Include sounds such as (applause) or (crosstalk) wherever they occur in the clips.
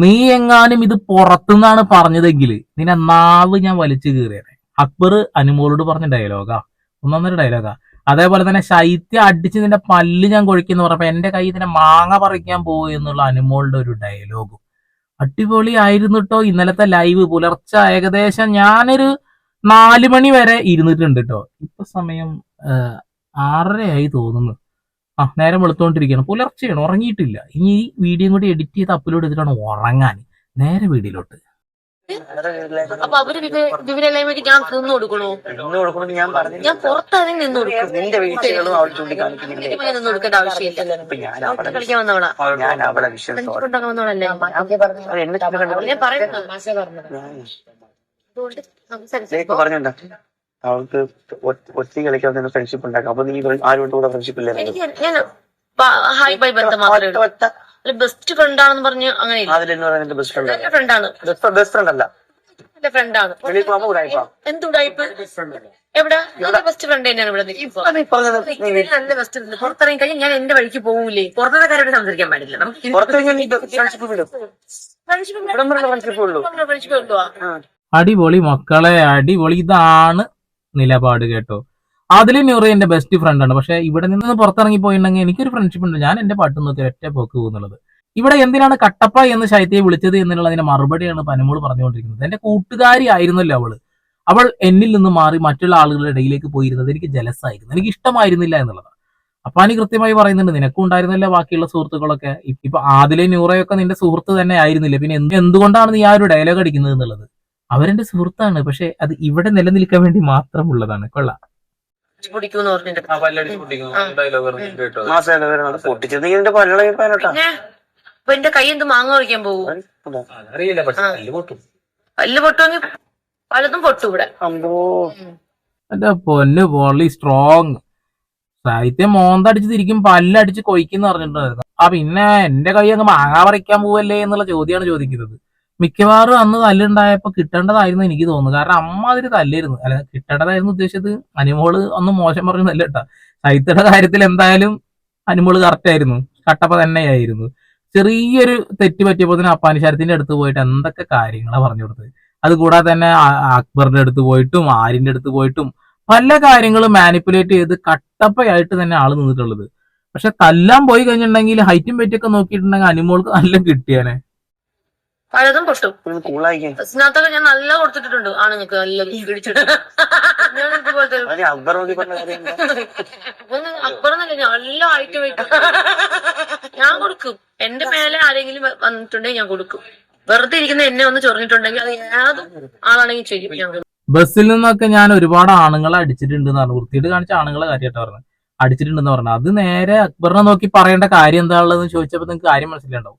നീ എങ്ങാനും ഇത് പുറത്തുനിന്നാണ് പറഞ്ഞതെങ്കിൽ നിന്നെ നാവ് ഞാൻ വലിച്ചു കീറിയത് അക്ബർ അനുമോളോട് പറഞ്ഞ ഡയലോഗാ ഒന്നൊന്നര ഡയലോഗാ അതേപോലെ തന്നെ ശൈത്യം അടിച്ച് നിന്റെ പല്ല് ഞാൻ കൊഴിക്കുന്നു പറഞ്ഞപ്പോ എന്റെ കൈ ഇതിനെ മാങ്ങ പറിക്കാൻ പോകും എന്നുള്ള അനുമോളുടെ ഒരു ഡയലോഗും അടിപൊളി ആയിരുന്നു കേട്ടോ ഇന്നലത്തെ ലൈവ് പുലർച്ചെ ഏകദേശം ഞാനൊരു നാല് മണി വരെ ഇരുന്നിട്ടുണ്ട് കേട്ടോ ഇപ്പൊ സമയം ആറരയായി തോന്നുന്നു. ആ നേരം വെളുത്തോണ്ടിരിക്കണം. പുലർച്ചെയാണ് ഉറങ്ങിയിട്ടില്ല. ഇനി ഈ വീഡിയോ കൂടി എഡിറ്റ് ചെയ്ത് അപ്ലോഡ് ചെയ്തിട്ടാണ് ഉറങ്ങാൻ. നേരെ വീഡിയോയിലോട്ട് അപ്പൊ അവർ വിവ- വിവരമില്ലായ്മയ്ക്ക് ഞാൻ നിന്ന് കൊടുക്കണോ? ഞാൻ പറഞ്ഞു ഞാൻ പുറത്താണെങ്കിൽ നിന്ന് കൊടുക്കും. നിന്റെ വീഴ്ചകളും അവൾ ചൂണ്ടിക്കാണിക്കുന്നില്ലേ. എനിക്ക് പിന്നെ നിന്ന് കൊടുക്കേണ്ട ആവശ്യമില്ല. ഞാൻ അവളെ കളിക്കാൻ വന്നവളാ. ഞാൻ അവളെ വന്നവളല്ലേ? ഞാൻ പറഞ്ഞുണ്ടാ അവൾക്ക് ഒറ്റ കളിക്കാൻ തന്നെ ഫ്രണ്ട്ഷിപ്പ് ഉണ്ടാക്കാം. അപ്പൊ നീ ആരോടും കൂടെ ഫ്രണ്ട്ഷിപ്പ് ഇല്ലേ? എനിക്ക് ഞാൻ ഹായ് ബൈ ബന്ധം മാത്രമേ ഉള്ളൂ. ബെസ്റ്റ് ഫ്രണ്ട് ആണെന്ന് പറഞ്ഞ് അങ്ങനെ അതിലെന്ന് പറയുന്നത് ബെസ്റ്റ് ഫ്രണ്ട് ഫ്രണ്ടാണ് ബെസ്റ്റ് ഫ്രണ്ട് അല്ല. എന്റെ ഫ്രണ്ടാണ് എവിടെ? ബെസ്റ്റ് ഫ്രണ്ട് തന്നെയാണ് ഇവിടെ നല്ല ബെസ്റ്റ് ഫ്രണ്ട് പുറത്തിറങ്ങി കഴിഞ്ഞാൽ ഞാൻ എന്റെ വഴിക്ക് പോകൂലേ? പുറത്തെ കാര്യമായിട്ട് സംസാരിക്കാൻ പാടില്ല. നമുക്ക് അടിപൊളി മക്കളെ അടിപൊളി ഇതാണ്. നിലപാട് കേട്ടോ. അതിലും ന്യൂറി എന്റെ ബെസ്റ്റ് ഫ്രണ്ട് ആണ്. പക്ഷെ ഇവിടെ നിന്ന് പുറത്തിറങ്ങി പോയിട്ടുണ്ടെങ്കിൽ എനിക്കൊരു ഫ്രണ്ട്ഷിപ്പ് ഉണ്ട്. ഞാൻ എന്റെ പാട്ട് നോക്കി ഒറ്റ പോക്ക് പോകുന്നുള്ളത്. ഇവിടെ എന്തിനാണ് കട്ടപ്പ എന്ന് ശൈത്യയെ വിളിച്ചത് എന്നുള്ളതിന്റെ മറുപടിയാണ് പനമോൾ പറഞ്ഞുകൊണ്ടിരിക്കുന്നത്. എന്റെ കൂട്ടുകാരി ആയിരുന്നല്ലോ അവൾ. അവൾ എന്നിൽ നിന്ന് മാറി മറ്റുള്ള ആളുകളുടെ ഇടയിലേക്ക് പോയിരുന്നത് എനിക്ക് ജലസായിരുന്നു. എനിക്ക് ഇഷ്ടമായിരുന്നില്ല എന്നുള്ളതാണ്. അപ്പാനി കൃത്യമായി പറയുന്നുണ്ട് നിനക്കും ഉണ്ടായിരുന്നില്ല ബാക്കിയുള്ള സുഹൃത്തുക്കളൊക്കെ? ഇപ്പൊ ആദിലെ നൂറയൊക്കെ നിന്റെ സുഹൃത്ത് തന്നെ ആയിരുന്നില്ല? പിന്നെ എന്ത് എന്തുകൊണ്ടാണ് നീ ആ ഒരു ഡയലോഗ് അടിക്കുന്നത് എന്നുള്ളത്? അവരെന്റെ സുഹൃത്താണ്. പക്ഷെ അത് ഇവിടെ നിലനിൽക്കാൻ വേണ്ടി മാത്രമുള്ളതാണ്. കൊള്ളാം. ഇപ്പൊ എന്റെ കൈ എന്ത് മാങ്ങ കഴിക്കാൻ പോകും അറിയില്ല പക്ഷെ ആ. തല്ല് പൊട്ടും. പല്ല് പൊട്ടുമെങ്കിൽ പലതും പൊട്ടും ഇവിടെ. അമ്പോ. എന്റെ പൊന്ന് പൊള്ളി സ്ട്രോങ് സാഹിത്യം മോന്തടിച്ച് തിരിക്കും പല്ലടിച്ച് കൊയ്ക്കുന്ന പറഞ്ഞിട്ടുണ്ടായിരുന്നു. ആ പിന്നെ എന്റെ കൈ അങ്ങ് മാങ്ങാ പറിക്കാൻ പോവല്ലേ എന്നുള്ള ചോദ്യമാണ് ചോദിക്കുന്നത്. മിക്കവാറും അന്ന് തല്ലുണ്ടായപ്പോ കിട്ടേണ്ടതായിരുന്നു എനിക്ക് തോന്നുന്നു. കാരണം അമ്മ അതിന് തല്ലായിരുന്നു. അല്ല കിട്ടേണ്ടതായിരുന്നു ഉദ്ദേശിച്ചത് അനുമോൾ ഒന്ന് മോശം പറഞ്ഞതല്ല കേട്ടോ. സാഹിത്യയുടെ കാര്യത്തിൽ എന്തായാലും അനുമോൾ കറക്റ്റ് ആയിരുന്നു. കട്ടപ്പ തന്നെയായിരുന്നു. ചെറിയൊരു തെറ്റ് പറ്റിയപ്പോൾ തന്നെ അപ്പാനിശാരത്തിന്റെ അടുത്ത് പോയിട്ട് എന്തൊക്കെ കാര്യങ്ങളാണ് പറഞ്ഞു കൊടുത്തത്. അതുകൂടാതെ തന്നെ അക്ബറിന്റെ അടുത്ത് പോയിട്ടും ആര്യന്റെ അടുത്ത് പോയിട്ടും പല കാര്യങ്ങളും മാനിപ്പുലേറ്റ് ചെയ്ത് കട്ടപ്പയായിട്ട് തന്നെ ആൾ നിന്നിട്ടുള്ളത്. പക്ഷെ തല്ലാൻ പോയി കഴിഞ്ഞിട്ടുണ്ടെങ്കിൽ ഹൈറ്റും വെയിറ്റൊക്കെ നോക്കിയിട്ടുണ്ടെങ്കിൽ അനുമോൾക്ക് നല്ല കിട്ടിയാനെ. പലതും പൊട്ടും. സ്നാത്തൊക്കെ ഞാൻ നല്ല കൊടുത്തിട്ടുണ്ട് ആണ് നിങ്ങൾക്ക് നല്ല ഇടിച്ചിട്ട് ഞാൻ ഇതുപോലത്തെ അക്ബർ എന്നല്ല എന്താ? ഞാൻ നല്ല ആയിട്ട് വെയിറ്റ് ഞാൻ കൊടുക്കും. എന്റെ മേലെ ആരെങ്കിലും വന്നിട്ടുണ്ടെങ്കിൽ ഞാൻ കൊടുക്കും. വെറുതെ ഇരിക്കുന്ന എന്നെ ഒന്ന് ചൊറിഞ്ഞിട്ടുണ്ടെങ്കിൽ അത് ഏത് ആളാണെങ്കിൽ ചെയ്യും. ഞാൻ ബസ്സിൽ നിന്നൊക്കെ ഞാൻ ഒരുപാട് ആണുങ്ങളെ അടിച്ചിട്ടുണ്ട് എന്ന് പറഞ്ഞു. വൃത്തിയിട്ട് കാണിച്ച ആണുങ്ങളെ കാര്യമായിട്ട് പറഞ്ഞു അടിച്ചിട്ടുണ്ടെന്ന് പറഞ്ഞു അത് നേരെ അക്ബറിനെ നോക്കി പറയേണ്ട കാര്യം എന്താണുള്ളതെന്ന് ചോദിച്ചപ്പോൾ നിങ്ങൾക്ക് കാര്യം മനസ്സിലുണ്ടാവും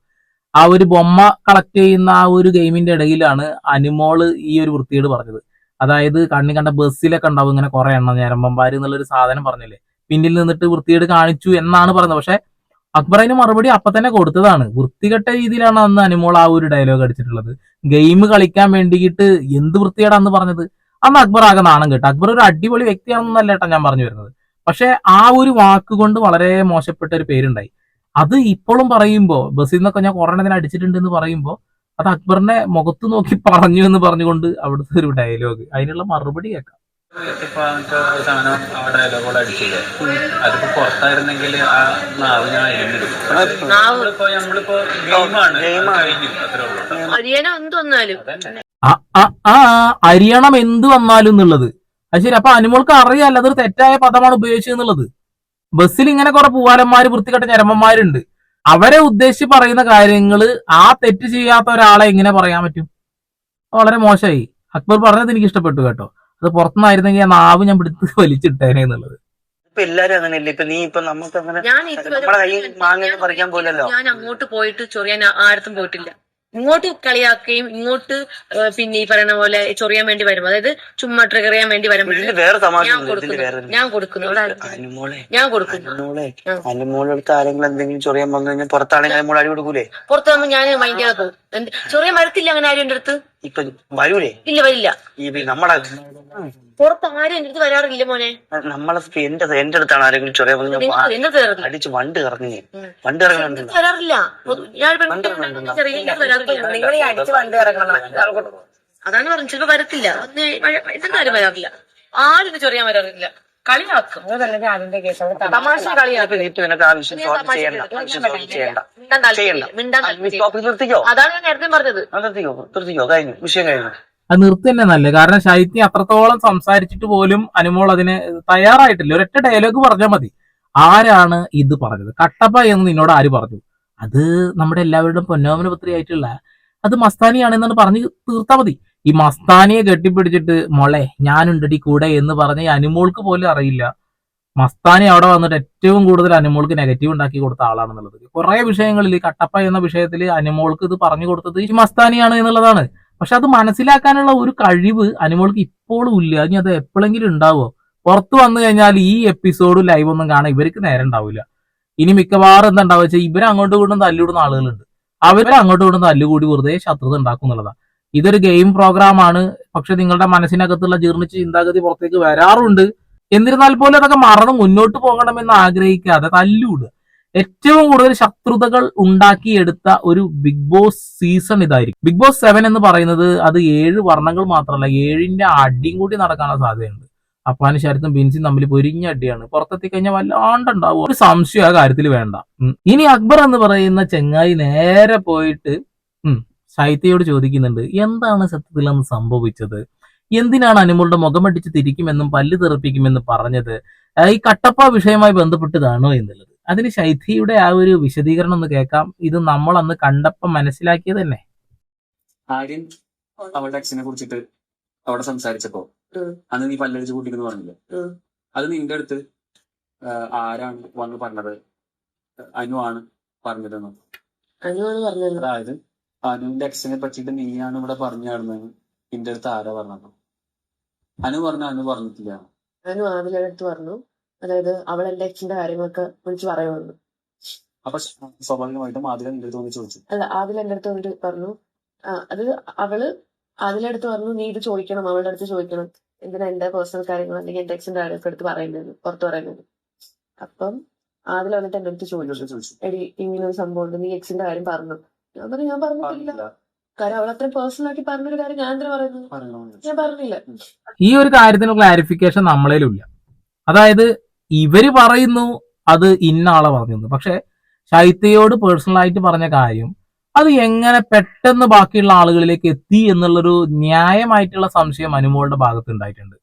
ആ ഒരു ബൊമ്മ കളക്ട് ചെയ്യുന്ന ആ ഒരു ഗെയിമിന്റെ ഇടയിലാണ് അനുമോൾ ഈ ഒരു വൃത്തിയോട് പറഞ്ഞത്. അതായത് കണ്ണി കണ്ട ബസ്സിലൊക്കെ ഉണ്ടാവും ഇങ്ങനെ കുറെ എണ്ണം എന്നുള്ള എന്നുള്ളൊരു സാധനം പറഞ്ഞില്ലേ. പിന്നിൽ നിന്നിട്ട് വൃത്തിയോട് കാണിച്ചു എന്നാണ് പറഞ്ഞത്. പക്ഷെ അക്ബർ അതിന് മറുപടി അപ്പൊ തന്നെ കൊടുത്തതാണ്. വൃത്തികെട്ട രീതിയിലാണ് അന്ന് അനുമോൾ ആ ഒരു ഡയലോഗ് അടിച്ചിട്ടുള്ളത്. ഗെയിം കളിക്കാൻ വേണ്ടിയിട്ട് എന്ത് വൃത്തികേടാന്ന് പറഞ്ഞത്? അന്ന് അക്ബർ ആകെ നാണം കേട്ടോ. അക്ബർ ഒരു അടിപൊളി വ്യക്തിയാണെന്നല്ല ഏട്ടാ ഞാൻ പറഞ്ഞു വരുന്നത്. പക്ഷെ ആ ഒരു വാക്ക് കൊണ്ട് വളരെ മോശപ്പെട്ട ഒരു പേരുണ്ടായി. അത് ഇപ്പോഴും പറയുമ്പോൾ ബസ്സിൽ നിന്നൊക്കെ ഞാൻ കുറെ എണ്ണത്തിന് അടിച്ചിട്ടുണ്ട് എന്ന് പറയുമ്പോൾ അത് അക്ബറിനെ മുഖത്ത് നോക്കി പറഞ്ഞു എന്ന് പറഞ്ഞുകൊണ്ട് അവിടുത്തെ ഒരു ഡയലോഗ് അതിനുള്ള മറുപടി കേൾക്കാം. ഇപ്പൊ അങ്ങനത്തെ ഒരു സാധനം ആ ഡയലോഗോട് അടിച്ചില്ലേ? അതിപ്പോ പുറത്തായിരുന്നെങ്കിൽ ആ നാവ് ഞാൻ അരിഞ്ഞെടുക്കും നാവ്. നമ്മളിപ്പോ നമ്മളിപ്പോ ഗെയിമാണ് ആണ്. കഴിഞ്ഞു. അത്രേ ഉള്ളൂ. അരിയന എന്ത് വന്നാലും? അതന്നെ. ആ ആ ആ അരിയണം എന്ത് വന്നാലും എന്നുള്ളത്. അത് ശരി അപ്പൊ അനുമോൾക്ക് അറിയാലോ അതൊരു തെറ്റായ പദമാണ് ഉപയോഗിച്ചത് എന്നുള്ളത്. ബസ്സിൽ ഇങ്ങനെ കുറെ പൂവാലന്മാര് വൃത്തികെട്ട ഞരമ്പന്മാരുണ്ട്. അവരെ ഉദ്ദേശിച്ച് പറയുന്ന കാര്യങ്ങൾ ആ തെറ്റ് ചെയ്യാത്ത ഒരാളെ എങ്ങനെ പറയാൻ പറ്റും? വളരെ മോശമായി. അക്ബർ പറഞ്ഞത് എനിക്ക് ഇഷ്ടപ്പെട്ടു കേട്ടോ. അത് പുറത്തുനിന്നായിരുന്നെങ്കിൽ ആ നാവ് ഞാൻ പിടിച്ച് വലിച്ചിട്ടേനെ എന്നുള്ളത്. ഇപ്പൊ എല്ലാരും അങ്ങനെയല്ലേ? ഇപ്പൊ നീ ഇപ്പൊ നമുക്ക് അങ്ങനെ ഞാൻ ഇതുവരെ നമ്മളെ കയ്യിൽ മാങ്ങ പറിക്കാൻ പോലല്ലോ. ഞാൻ അങ്ങോട്ട് പോയിട്ട് ചൊറിയാൻ ആയിടത്തും പോയിട്ടില്ല. ഇങ്ങോട്ട് കളിയാക്കുകയും ഇങ്ങോട്ട് പിന്നെ ഈ പറയുന്ന പോലെ ചൊറിയാൻ വേണ്ടി വരും. അതായത് ചുമ്മാ ട്രിഗർ ചെയ്യാൻ വേണ്ടി വരും. ഞാൻ കൊടുക്കുന്നു. ഞാൻ കൊടുക്കുന്നു. ഞാൻ കൊടുക്കുന്നു. ആരെങ്കിലും എന്തെങ്കിലും ചൊറിയാൻ വന്നു കഴിഞ്ഞാൽ പുറത്താണെങ്കിൽ അടി കൊടുക്കൂലേ? പുറത്ത് വന്ന് ഞാൻ മൈൻഡ് പോകും ചൊറിയാൻ വരത്തില്ല അങ്ങനെ ആരും എന്റെ അടുത്ത്? ഇപ്പൊ വരൂലേ? ഇല്ല വരില്ല. നമ്മുടെ പുറത്ത് ആരും എന്റെ അടുത്ത് വരാറില്ല മോനെ. നമ്മളെ സ്പീ- എന്റെ എന്റെ അടുത്താണ് ആരെങ്കിലും ചൊറിയ അടിച്ച് വണ്ട് ഇറങ്ങി. വണ്ട് വരാറില്ല ഞാൻ വണ്ട് പെൺകുട്ടി ഇറങ്ങുന്നുണ്ടോ? ചെറിയ എന്റെ വരാറില്ല. നിങ്ങൾ ഈ അടിച്ച് വണ്ടി ഇറങ്ങണം അതാണ് പറഞ്ഞു ചിലപ്പോ വരത്തില്ല. എന്തായാലും വരാറില്ല. ആരും ഇത് ചൊറിയാൻ വരാറില്ല. കളിയാക്കും തമാശ. കളിയാക്കും അതാണ് ഞാൻ നേരത്തെ പറഞ്ഞത്. നിർത്തിക്കോ? നിർത്തിക്കോ? കഴിഞ്ഞു. വിഷയം കഴിഞ്ഞു. അത് നിർത്തി തന്നെ നല്ലത്. കാരണം ശൈത്യം അത്രത്തോളം സംസാരിച്ചിട്ട് പോലും അനുമോൾ അതിന് തയ്യാറായിട്ടില്ല. ഒരൊറ്റ ഡയലോഗ് പറഞ്ഞാൽ മതി. ആരാണ് ഇത് പറഞ്ഞത്? കട്ടപ്പ എന്ന് നിന്നോട് ആര് പറഞ്ഞു? അത് നമ്മുടെ എല്ലാവരുടെയും പൊന്നോമന പുത്രിയായിട്ടുള്ള അത് മസ്താനിയാണെന്നാണ് പറഞ്ഞ് തീർത്താ മതി. ഈ മസ്താനിയെ കെട്ടിപ്പിടിച്ചിട്ട് മോളെ ഞാനുണ്ടടി കൂടെ എന്ന് പറഞ്ഞ അനുമോൾക്ക് പോലും അറിയില്ല. മസ്താനി അവിടെ വന്നിട്ട് ഏറ്റവും കൂടുതൽ അനുമോൾക്ക് നെഗറ്റീവ് ഉണ്ടാക്കി കൊടുത്ത ആളാണെന്നുള്ളത്. കുറെ വിഷയങ്ങളിൽ കട്ടപ്പ എന്ന വിഷയത്തിൽ അനുമോൾക്ക് ഇത് പറഞ്ഞു കൊടുത്തത് ഈ മസ്താനിയാണ് എന്നുള്ളതാണ്. പക്ഷെ അത് മനസ്സിലാക്കാനുള്ള ഒരു കഴിവ് അനുമോൾക്ക് ഇപ്പോഴും ഇല്ല. ഇനി അത് എപ്പോഴെങ്കിലും ഉണ്ടാവോ? പുറത്തു വന്നു കഴിഞ്ഞാൽ ഈ എപ്പിസോഡ് ലൈവ് ഒന്നും കാണാൻ ഇവർക്ക് നേരം ഉണ്ടാവില്ല. ഇനി മിക്കവാറും എന്താ ഉണ്ടാവുക വെച്ചാൽ ഇവർ അങ്ങോട്ട് ഇങ്ങോട്ടും തല്ലിവിടുന്ന ആളുകളുണ്ട്. അവർ അങ്ങോട്ട് ഇങ്ങോട്ടും തല്ലുകൂടി വെറുതെ ശത്രുത ഉണ്ടാക്കും എന്നുള്ളതാണ് ഇതൊരു ഗെയിം പ്രോഗ്രാം ആണ്. പക്ഷെ നിങ്ങളുടെ മനസ്സിനകത്തുള്ള ജീർണിച്ച ചിന്താഗതി പുറത്തേക്ക് വരാറുണ്ട്. എന്നിരുന്നാൽ പോലും അതൊക്കെ മറന്ന് മുന്നോട്ട് പോകണമെന്ന് ആഗ്രഹിക്കാതെ തല്ലുവിടുക. ഏറ്റവും കൂടുതൽ ശത്രുതകൾ ഉണ്ടാക്കിയെടുത്ത ഒരു ബിഗ് ബോസ് സീസൺ ഇതായിരിക്കും. ബിഗ് ബോസ് സെവൻ എന്ന് പറയുന്നത് അത് ഏഴ് വർണങ്ങൾ മാത്രമല്ല ഏഴിന്റെ അടിയും കൂടി നടക്കാനുള്ള സാധ്യതയുണ്ട്. അപ്പാനും ശരത്തും ബിൻസിയും തമ്മിൽ പൊരിഞ്ഞ അടിയാണ്. പുറത്തെത്തി കഴിഞ്ഞാൽ വല്ലാണ്ടുണ്ടാവും. ഒരു സംശയം ആ കാര്യത്തിൽ വേണ്ട. ഇനി അക്ബർ എന്ന് പറയുന്ന ചെങ്ങായി നേരെ പോയിട്ട് ശൈത്യയോട് ചോദിക്കുന്നുണ്ട് എന്താണ് സത്യത്തിൽ അന്ന് സംഭവിച്ചത്? എന്തിനാണ് അനുമോളുടെ മുഖമടിച്ച് തിരിക്കുമെന്നും പല്ല് തെറിപ്പിക്കുമെന്നും പറഞ്ഞത്? ഈ കട്ടപ്പ വിഷയവുമായി ബന്ധപ്പെട്ടതാണോ എന്നുള്ളത്? അതിന് ശൈഥിയുടെ ആ ഒരു വിശദീകരണം ഒന്ന് കേൾക്കാം. ഇത് നമ്മൾ അന്ന് കണ്ടപ്പം മനസ്സിലാക്കിയത് തന്നെ. ആര്യൻ അവളുടെ അച്ഛനെ കുറിച്ചിട്ട് അവിടെ സംസാരിച്ചപ്പോ അന്ന് നീ പല്ലടിച്ച് കൂട്ടിക്കുന്നു പറഞ്ഞില്ലേ. അത് നിന്റെ അടുത്ത് ആരാണ് വന്ന് പറഞ്ഞത്? അനു ആണ് പറഞ്ഞത്. അതായത് അനുവിന്റെ അച്ഛനെ പറ്റിട്ട് നീയാണ് ഇവിടെ പറഞ്ഞു നടന്നത് നിന്റെ അടുത്ത് ആരാ പറഞ്ഞത്? അനു പറഞ്ഞ അനു പറഞ്ഞിട്ടില്ല. അനു ആവിലടുത്ത് അടുത്ത് പറഞ്ഞു. അതായത് അവൾ എന്റെ അച്ഛന്റെ കാര്യങ്ങളൊക്കെ വിളിച്ച് പറയുള്ളു അപ്പൊ സ്വാഭാവികമായിട്ടും ആദ്യം എന്റെ അടുത്ത് വന്ന് ചോദിച്ചു. അല്ല ആദ്യം എന്റെ അടുത്ത് വന്നിട്ട് പറഞ്ഞു അത് അവൾ ആദിലെ അടുത്ത് പറഞ്ഞു നീ ഇത് ചോദിക്കണം അവളുടെ അടുത്ത് ചോദിക്കണം. എന്തിനാ എന്റെ പേഴ്സണൽ കാര്യങ്ങൾ അല്ലെങ്കിൽ എന്റെ അച്ഛന്റെ കാര്യങ്ങൾ എടുത്ത് പറയുന്നത് പുറത്ത് പറയുന്നത്? അപ്പം ആദ്യം വന്നിട്ട് എന്റെ അടുത്ത് ചോദിച്ചു. എടി ഇങ്ങനെ ഒരു സംഭവം ഉണ്ട് നീ എക്സിന്റെ കാര്യം പറഞ്ഞു. ഞാൻ പറഞ്ഞു ഞാൻ പറഞ്ഞിട്ടില്ല. കാര്യം അവൾ അത്രയും പേഴ്സണൽ ആക്കി പറഞ്ഞൊരു കാര്യം ഞാൻ എന്തിനാ പറയുന്നത്? ഞാൻ പറഞ്ഞില്ല. ഈ ഒരു കാര്യത്തിന് ക്ലാരിഫിക്കേഷൻ നമ്മളേലുമില്ല. അതായത് ഇവർ പറയുന്നു അത് ഇന്ന ആളെ പറഞ്ഞു പക്ഷെ ശൈത്യയോട് പേഴ്സണൽ ആയിട്ട് പറഞ്ഞ കാര്യം അത് എങ്ങനെ പെട്ടെന്ന് ബാക്കിയുള്ള ആളുകളിലേക്ക് എത്തി എന്നുള്ളൊരു ന്യായമായിട്ടുള്ള സംശയം അനുമോളുടെ ഭാഗത്ത് ഉണ്ടായിട്ടുണ്ട്.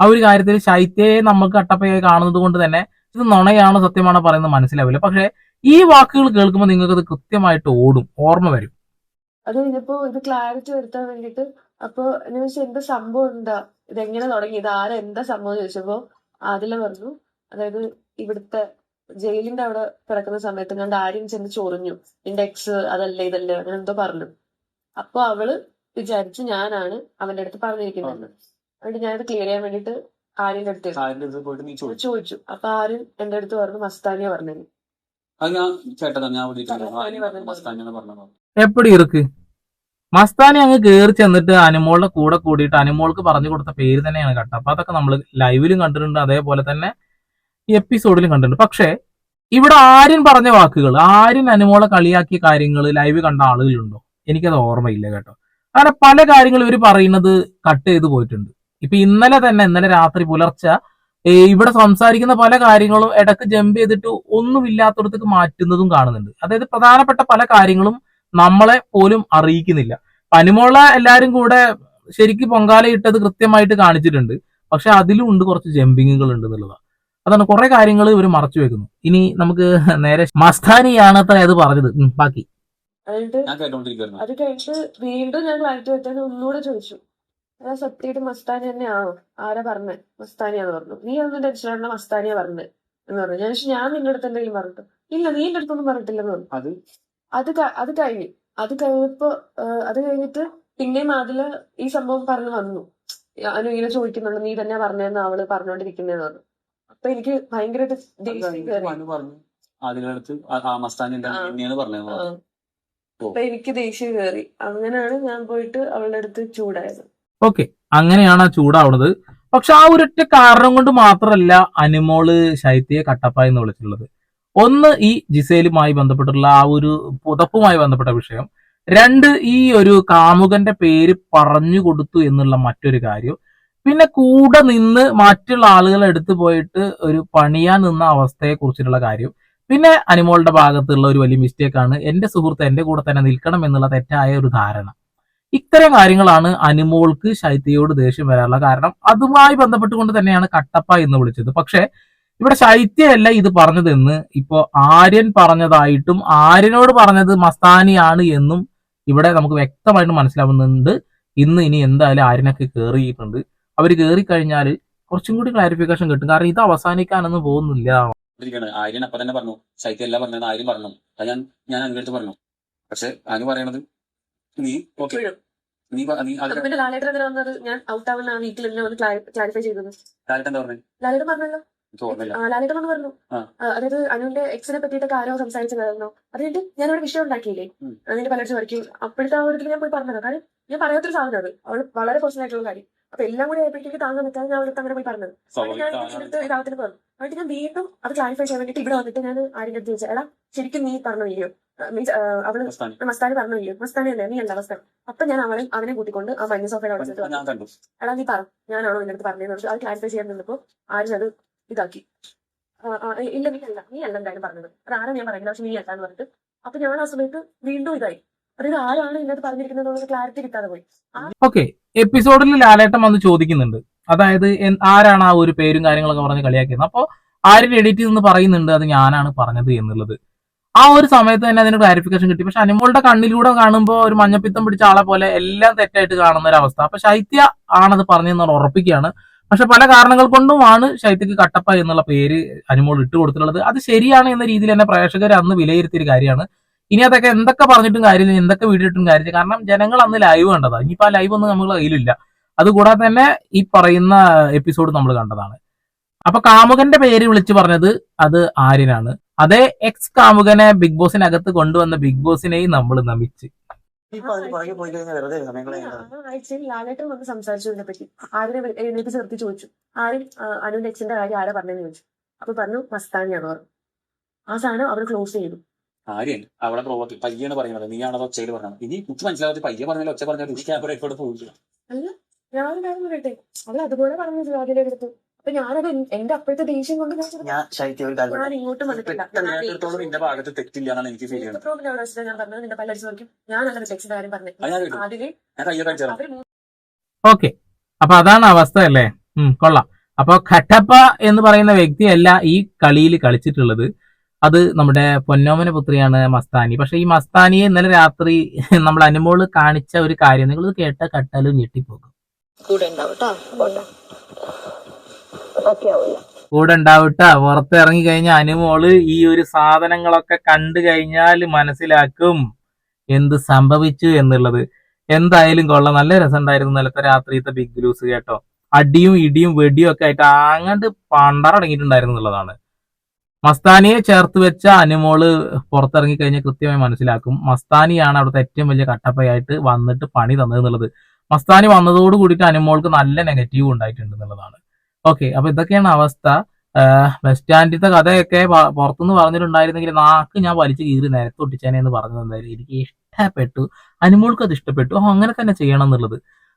ആ ഒരു കാര്യത്തിൽ ശൈത്യയെ നമുക്ക് കട്ടപ്പയായി കാണുന്നത് കൊണ്ട് തന്നെ ഇത് നുണയാണോ സത്യമാണോ പറയുന്നത് മനസ്സിലാവില്ല. പക്ഷെ ഈ വാക്കുകൾ കേൾക്കുമ്പോൾ നിങ്ങൾക്ക് അത് കൃത്യമായിട്ട് ഓടും ഓർമ്മ വരും. അത് ഇതിപ്പോ ഇത് ക്ലാരിറ്റി വരുത്താൻ വേണ്ടിട്ട് അപ്പൊ എന്താ സംഭവം എന്താ ഇതെങ്ങനെ തുടങ്ങി? ഇത് ആരെന്താ സംഭവം ചോദിച്ചപ്പോ അതിൽ പറഞ്ഞു അതായത് ഇവിടുത്തെ ജയിലിന്റെ അവിടെ കിടക്കുന്ന സമയത്ത് ഞാൻ ആരും ചെന്ന് ചൊറിഞ്ഞു. ഇൻഡെക്സ് അതല്ലേ ഇതല്ലേ അങ്ങനെ എന്തോ പറഞ്ഞു. അപ്പൊ അവൾ വിചാരിച്ചു ഞാനാണ് അവന്റെ അടുത്ത് പറഞ്ഞിരിക്കുന്നത് അതുകൊണ്ട് ഞാനത് ക്ലിയർ ചെയ്യാൻ വേണ്ടിട്ട് ആര്യന്റെ അടുത്ത് ചോദിച്ചു. അപ്പൊ ആര്യൻ എന്റെ അടുത്ത് പറഞ്ഞു മസ്താനിയ പറഞ്ഞു എപ്പടി ഇറക്ക്? മസ്താനി അങ്ങ് കേറി ചെന്നിട്ട് അനുമോളുടെ കൂടെ കൂടിയിട്ട് അനുമോൾക്ക് പറഞ്ഞു കൊടുത്ത പേര് തന്നെയാണ് കേട്ടോ അപ്പൊ അതൊക്കെ നമ്മൾ ലൈവിലും കണ്ടിട്ടുണ്ട്. അതേപോലെ തന്നെ ഈ എപ്പിസോഡിലും കണ്ടിട്ടുണ്ട്. പക്ഷേ ഇവിടെ ആര്യൻ പറഞ്ഞ വാക്കുകൾ ആര്യൻ അനുമോളെ കളിയാക്കിയ കാര്യങ്ങൾ ലൈവ് കണ്ട ആളുകളുണ്ടോ? എനിക്കത് ഓർമ്മയില്ല കേട്ടോ. കാരണം പല കാര്യങ്ങളും ഇവർ പറയുന്നത് കട്ട് ചെയ്ത് പോയിട്ടുണ്ട്. ഇപ്പൊ ഇന്നലെ തന്നെ ഇന്നലെ രാത്രി പുലർച്ചെ ഇവിടെ സംസാരിക്കുന്ന പല കാര്യങ്ങളും ഇടയ്ക്ക് ജമ്പ് ചെയ്തിട്ട് ഒന്നുമില്ലാത്തടത്തേക്ക് മാറ്റുന്നതും കാണുന്നുണ്ട്. അതായത് പ്രധാനപ്പെട്ട പല കാര്യങ്ങളും നമ്മളെ പോലും അറിയിക്കുന്നില്ല. പനിമുള്ള എല്ലാരും കൂടെ ശരിക്കും പൊങ്കാല ഇട്ടത് കൃത്യമായിട്ട് കാണിച്ചിട്ടുണ്ട്. പക്ഷെ അതിലും ഉണ്ട് കുറച്ച് ജമ്പിങ്ങുകൾ ഉണ്ട് എന്നുള്ളതാണ്. അതാണ് കുറെ കാര്യങ്ങൾ ഇവർ മറച്ചു വെക്കുന്നു. ഇനി നമുക്ക് നേരെ മസ്താനിയാണ് അത് പറഞ്ഞത്? ബാക്കി. അത് കഴിഞ്ഞിട്ട് വീണ്ടും ഞാൻ ക്ലാരിറ്റി വെച്ചാൽ ഒന്നുകൂടെ ചോദിച്ചു. അതാ സത്യമായിട്ട് മസ്താനി തന്നെയാണോ? ആരാ പറഞ്ഞത് മസ്താനിയാന്ന് പറഞ്ഞു. നീ ഒന്നും ടെൻഷൻ മസ്താനിയാ പറഞ്ഞത് എന്ന് പറഞ്ഞു. ഞാൻ ഞാൻ നിന്റെ അടുത്ത് എന്തെങ്കിലും പറഞ്ഞു ഇല്ല നീ എന്റെ അടുത്തൊന്നും പറഞ്ഞിട്ടില്ലെന്ന് പറഞ്ഞു. അത്? അത് കഴിഞ്ഞു. അത് കഴിഞ്ഞപ്പോ അത് കഴിഞ്ഞിട്ട് പിന്നെയും അതിൽ ഈ സംഭവം പറഞ്ഞു വന്നു. അനു ഇങ്ങനെ ചോദിക്കുന്നുണ്ട് നീ തന്നെ പറഞ്ഞതെന്ന് അവൾ പറഞ്ഞോണ്ടിരിക്കുന്നതെന്ന് പറഞ്ഞു. അപ്പൊ എനിക്ക് ഭയങ്കരമായിട്ട് ദേഷ്യം കയറി. പറഞ്ഞു. അതിനടുത്ത്. പറഞ്ഞത്. അപ്പൊ എനിക്ക് ദേഷ്യം കയറി അങ്ങനെയാണ് ഞാൻ പോയിട്ട് അവളുടെ അടുത്ത് ചൂടായത്. ഓക്കെ. അങ്ങനെയാണ് ആ ചൂടാവുന്നത് പക്ഷെ ആ ഒരൊറ്റ കാരണം കൊണ്ട് മാത്രമല്ല അനുമോൾ ശൈത്യയെ കട്ടപ്പ എന്ന് വിളിച്ചിട്ടുള്ളത്. ഒന്ന് ഈ ജിസേലുമായി ബന്ധപ്പെട്ടുള്ള ആ ഒരു പുതപ്പുമായി ബന്ധപ്പെട്ട വിഷയം. രണ്ട് ഈ ഒരു കാമുകന്റെ പേര് പറഞ്ഞു കൊടുത്തു എന്നുള്ള മറ്റൊരു കാര്യം. പിന്നെ കൂടെ നിന്ന് മറ്റുള്ള ആളുകളെ എടുത്തു പോയിട്ട് ഒരു പണിയാൻ നിന്ന അവസ്ഥയെ കുറിച്ചിട്ടുള്ള കാര്യം. പിന്നെ അനിമോളുടെ ഭാഗത്തുള്ള ഒരു വലിയ മിസ്റ്റേക്ക് ആണ്. എന്റെ സുഹൃത്ത് എന്റെ കൂടെ തന്നെ നിൽക്കണം എന്നുള്ള തെറ്റായ ഒരു ധാരണ. ഇത്തരം കാര്യങ്ങളാണ് അനിമോൾക്ക് ശൈത്യയോട് ദേഷ്യം വരാനുള്ള കാരണം. അതുമായി ബന്ധപ്പെട്ടുകൊണ്ട് തന്നെയാണ് കട്ടപ്പ എന്ന് വിളിച്ചത്. പക്ഷേ ഇവിടെ ശൈത്യയല്ല ഇത് പറഞ്ഞതെന്ന് ഇപ്പോ ആര്യൻ പറഞ്ഞതായിട്ടും ആര്യനോട് പറഞ്ഞത് മസ്താനിയാണ് എന്നും ഇവിടെ നമുക്ക് വ്യക്തമായിട്ട് മനസ്സിലാവുന്നുണ്ട്. ഇന്ന് ഇനി എന്തായാലും ആര്യനൊക്കെ കയറിയിട്ടുണ്ട് അവർ കയറി കഴിഞ്ഞാൽ കുറച്ചും കൂടി ക്ലാരിഫിക്കേഷൻ കിട്ടും. കാരണം ഇത് അവസാനിക്കാനൊന്നും പോകുന്നില്ല. ആര്യൻ അപ്പൊ തന്നെ പറഞ്ഞു. സൈത്യ എല്ലാം പറഞ്ഞത് ആര്യം പറഞ്ഞു. അത് ഞാൻ ഞാൻ അനുവദിച്ച് പറഞ്ഞു. പക്ഷെ അനു പറയണത് നീ ഓക്കെ നീ പ- നീ അപ്പൊ അത് പിന്നെ ലാലേട്ടൻ എന്തിനാ വന്നത്? ഞാൻ ഔട്ട് ആവുന്ന വീട്ടിൽ എന്നെ ഒന്ന് ക്ലാരിഫൈ ചെയ്തത്. കാലത്ത് എന്താ പറഞ്ഞത് ലാലേട്ടൻ പറഞ്ഞല്ലോ. എനിക്ക് ഓർമ്മയില്ല. ആ, ലാലേട്ടൻ വന്ന് പറഞ്ഞു. അതായത് അനുവിന്റെ എക്സിനെ പറ്റിയിട്ടൊക്കെ ആരോ സംസാരിച്ചതായിരുന്നു. അത് കഴിഞ്ഞിട്ട് ഞാൻ അവിടെ വിഷയം ഉണ്ടാക്കിയില്ലേ. അതിന്റെ പലരും വരയ്ക്കും അപ്പോഴത്തെ ആ ഒരു ഞാൻ പോയി പറഞ്ഞത്. കാരണം ഞാൻ പറയാത്തൊരു സാധനം അത്. അവൾ വളരെ പേഴ്സണൽ ആയിട്ടുള്ള കാര്യം. അപ്പൊ എല്ലാം കൂടി ആയപ്പോഴത്തേക്ക് താങ്ങാൻ പറ്റാതെ ഞാൻ അവിടുത്തെ അങ്ങനെ പോയി പറഞ്ഞത്. ഞാൻ എടുത്ത് ഇതാവത്തിന് പറഞ്ഞു എന്നിട്ട് ഞാൻ വീണ്ടും അത് ക്ലാരിഫൈ ചെയ്യാൻ വേണ്ടിട്ട് ഇവിടെ വന്നിട്ട് ഞാൻ ആരുടെ അടുത്ത് ചോദിച്ചു എടാ ശരിക്കും നീ പറഞ്ഞു ഇല്ലയോ മീൻസ് അവൾ മസ്താനി. പറഞ്ഞു ഇല്ലയോ മസ്താനി അല്ലേ? നീ അല്ല അവസ്ഥ അപ്പൊ ഞാൻ അവളെ അവനെ കൂട്ടിക്കൊണ്ട് ആ മഞ്ഞ സോഫയുടെ അവിടെ ചെന്നിട്ട് എടാ നീ പറ ഞാനാണോ നിന്റെ അടുത്ത് പറഞ്ഞത് അത് ക്ലാരിഫൈ ചെയ്യാൻ നിന്നപ്പോ ആരും അത് ഇതാക്കി. ഇല്ല നീ അല്ല നീ അല്ല എന്തായാലും പറഞ്ഞത്. അത് ആരാ ഞാൻ പറയുന്നത്? പക്ഷെ നീ അല്ല എന്ന് പറഞ്ഞിട്ട്. അപ്പൊ ഞാൻ ആ സമയത്ത് വീണ്ടും ഇതായി. ക്ലാരിറ്റി കിട്ടാതെ പോയി. ഓക്കെ എപ്പിസോഡിൽ ലാലേട്ടം വന്ന് ചോദിക്കുന്നുണ്ട്. അതായത് ആരാണ് ആ ഒരു പേരും കാര്യങ്ങളൊക്കെ പറഞ്ഞ് കളിയാക്കിയത്? അപ്പോൾ ആരും എഡിറ്റ് നിന്ന് പറയുന്നുണ്ട് അത് ഞാനാണ് പറഞ്ഞത് എന്നുള്ളത്. ആ ഒരു സമയത്ത് തന്നെ അതിന് ക്ലാരിഫിക്കേഷൻ കിട്ടി. പക്ഷെ അനിമോളുടെ കണ്ണിലൂടെ കാണുമ്പോൾ ഒരു മഞ്ഞപ്പിത്തം പിടിച്ച ആളെ പോലെ എല്ലാം തെറ്റായിട്ട് കാണുന്ന ഒരു അവസ്ഥ അപ്പൊ ശൈത്യ ആണത് പറഞ്ഞതെന്ന് ഉറപ്പിക്കുകയാണ്. പക്ഷെ പല കാരണങ്ങൾ കൊണ്ടുമാണ് ശൈത്യക്ക് കട്ടപ്പ എന്നുള്ള പേര് അനിമോൾ ഇട്ട് കൊടുത്തിട്ടുള്ളത് അത് ശരിയാണ് എന്ന രീതിയിൽ തന്നെ പ്രേക്ഷകർ അന്ന് വിലയിരുത്തിയ കാര്യമാണ്. ഇനി അതൊക്കെ എന്തൊക്കെ പറഞ്ഞിട്ടും കാര്യമില്ല എന്തൊക്കെ വീഡിയോ ഇട്ടും കാര്യമില്ല. കാരണം ജനങ്ങൾ അന്ന് ലൈവ് കണ്ടതാണ് ഇനിയിപ്പോ ആ ലൈവ് ഒന്നും നമ്മൾ കയ്യിലില്ല. അതുകൂടാതെ തന്നെ ഈ പറയുന്ന എപ്പിസോഡ് നമ്മൾ കണ്ടതാണ്. അപ്പൊ കാമുകന്റെ പേര് വിളിച്ചു പറഞ്ഞത് അത് ആര്യനാണ്. അതേ എക്സ് കാമുകനെ ബിഗ് ബോസിനകത്ത് കൊണ്ടുവന്ന ബിഗ് ബോസിനെയും നമ്മൾ നമിച്ച്. ആഴ്ചയിൽ ലാലേട്ടൻ വന്ന് സംസാരിച്ചു ഇതിനെ പറ്റി. ആരിനെ എഴുന്നേറ്റ് ചേർത്ത് ചോദിച്ചു. ആരും അനുവിന്റെ എക്സിന്റെ കാര്യം ആരാ പറഞ്ഞെന്ന് ചോദിച്ചു. അപ്പൊ പറഞ്ഞു മസ്താനിയാണ് പറഞ്ഞു. ആ സാധനം അവർ ക്ലോസ് ചെയ്തു. ആര്യൻ അവിടെ പ്രോവോക്ക് പയ്യാണ് പറയുന്നത്. നീയാണത് ഒച്ചയിൽ പറഞ്ഞത്? ഇനി എനിക്ക് മനസ്സിലാവാതെ പയ്യ പറഞ്ഞാലും ഒച്ച പറഞ്ഞാലും ഈ ക്യാമറ ഇവിടെ പോകില്ല ഞാനൊരു കാര്യം പറയട്ടെ? അവൾ അതുപോലെ പറഞ്ഞു രാവിലെ എടുത്തു അപ്പൊ ഞാനത് എന്റെ അപ്പോഴത്തെ ദേഷ്യം കൊണ്ട് ഞാൻ ഇങ്ങോട്ടും വന്നിട്ടില്ല. പെട്ടെന്ന് കേട്ടിടത്തോളം നിന്റെ ഭാഗത്ത് തെറ്റില്ല എന്നാണ് എനിക്ക് ഫീൽ ചെയ്യുന്നത്. ഞാൻ പറഞ്ഞത് നിന്റെ പല്ലടിച്ച് നോക്കും. കാര്യം പറഞ്ഞത്. അതിൽ ഓക്കെ. അപ്പൊ അതാണ് അവസ്ഥ അല്ലേ? ഉം കൊള്ളാം. അപ്പൊ ഘട്ടപ്പ എന്ന് പറയുന്ന വ്യക്തിയല്ല ഈ കളിയിൽ കളിച്ചിട്ടുള്ളത്. അത് നമ്മുടെ പൊന്നോമന പുത്രിയാണ് മസ്താനി. പക്ഷെ ഈ മസ്താനിയെ ഇന്നലെ രാത്രി (laughs) നമ്മൾ അനുമോൾ കാണിച്ച ഒരു കാര്യം നിങ്ങൾ കേട്ട കട്ടാലും ഞെട്ടിപ്പോകും. കൂടെ ഉണ്ടാവട്ട പുറത്തിറങ്ങി കഴിഞ്ഞ അനുമോൾ ഈ ഒരു സാധനങ്ങളൊക്കെ കണ്ടു കഴിഞ്ഞാൽ മനസ്സിലാക്കും എന്ത് സംഭവിച്ചു എന്നുള്ളത്. എന്തായാലും കൊള്ളാം. നല്ല രസമുണ്ടായിരുന്നു നിലത്തെ രാത്രിയത്തെ ബിഗ് ലൂസ് കേട്ടോ. അടിയും ഇടിയും വെടിയും ഒക്കെ ആയിട്ട് അങ്ങോട്ട് പണ്ടറടങ്ങിയിട്ടുണ്ടായിരുന്നു എന്നുള്ളതാണ്. മസ്താനിയെ ചേർത്ത് വെച്ച അനുമോൾ പുറത്തിറങ്ങി കഴിഞ്ഞാൽ കൃത്യമായി മനസ്സിലാക്കും. മസ്താനിയാണ് അവിടുത്തെ ഏറ്റവും വലിയ കട്ടപ്പയായിട്ട് വന്നിട്ട് പണി തന്നത് എന്നുള്ളത്. മസ്താനി വന്നതോട് കൂടിയിട്ട് അനുമോൾക്ക് നല്ല നെഗറ്റീവ് ഉണ്ടായിട്ടുണ്ട് എന്നുള്ളതാണ്. ഓക്കെ അപ്പൊ ഇതൊക്കെയാണ് അവസ്ഥ. ബസ് കഥയൊക്കെ പുറത്തുനിന്ന് പറഞ്ഞിട്ടുണ്ടായിരുന്നെങ്കിൽ നാക്ക് ഞാൻ വലിച്ചു കീറി നേരത്തെ ഒട്ടിച്ചേനെ എന്ന് പറഞ്ഞത് എന്തായാലും എനിക്ക് ഇഷ്ടപ്പെട്ടു. അനുമോൾക്ക് അത് ഇഷ്ടപ്പെട്ടു. അപ്പൊ അങ്ങനെ തന്നെ ചെയ്യണം എന്നുള്ളത്.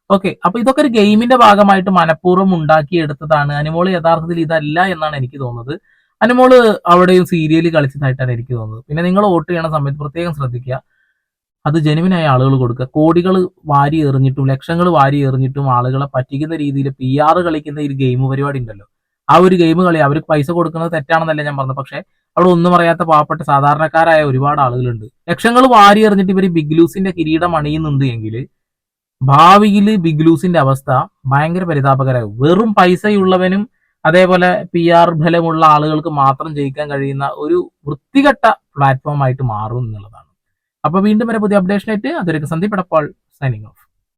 ഓക്കെ അപ്പൊ ഇതൊക്കെ ഒരു ഗെയിമിന്റെ ഭാഗമായിട്ട് മനഃപൂർവം ഉണ്ടാക്കിയെടുത്തതാണ്. അനുമോൾ യഥാർത്ഥത്തിൽ ഇതല്ല എന്നാണ് എനിക്ക് തോന്നുന്നത്. അനുമോൾ അവിടെയും സീരിയൽ കളിച്ചതായിട്ടാണ് എനിക്ക് തോന്നുന്നത്. പിന്നെ നിങ്ങൾ വോട്ട് ചെയ്യണ സമയത്ത് പ്രത്യേകം ശ്രദ്ധിക്കുക. അത് ജനുവിനായ ആളുകൾ കൊടുക്കുക. കോടികൾ വാരി എറിഞ്ഞിട്ടും ലക്ഷങ്ങൾ വാരി എറിഞ്ഞിട്ടും ആളുകളെ പറ്റിക്കുന്ന രീതിയിൽ പി ആർ കളിക്കുന്ന ഒരു ഗെയിം പരിപാടി ഉണ്ടല്ലോ. ആ ഒരു ഗെയിം കളി അവർക്ക് പൈസ കൊടുക്കുന്നത് തെറ്റാണെന്നല്ല ഞാൻ പറഞ്ഞത്. പക്ഷെ അവിടെ ഒന്നും അറിയാത്ത പാവപ്പെട്ട സാധാരണക്കാരായ ഒരുപാട് ആളുകളുണ്ട്. ലക്ഷങ്ങൾ വാരി എറിഞ്ഞിട്ട് ഇവർ ബിഗ് ലൂസിന്റെ കിരീടം അണിയുന്നുണ്ട് എങ്കിൽ ഭാവിയിൽ ബിഗ് ലൂസിന്റെ അവസ്ഥ ഭയങ്കര പരിതാപകരമാകും. വെറും പൈസയുള്ളവനും അതേപോലെ പി ആർ ഫലമുള്ള ആളുകൾക്ക് മാത്രം ജയിക്കാൻ കഴിയുന്ന ഒരു വൃത്തികെട്ട പ്ലാറ്റ്ഫോം ആയിട്ട് മാറും എന്നുള്ളതാണ്. അപ്പൊ വീണ്ടും വരെ പുതിയ അപ്ഡേഷൻ ആയിട്ട്. അതൊരു സന്ദീപ് എടപ്പാൾ സൈനിങ് ഓഫ്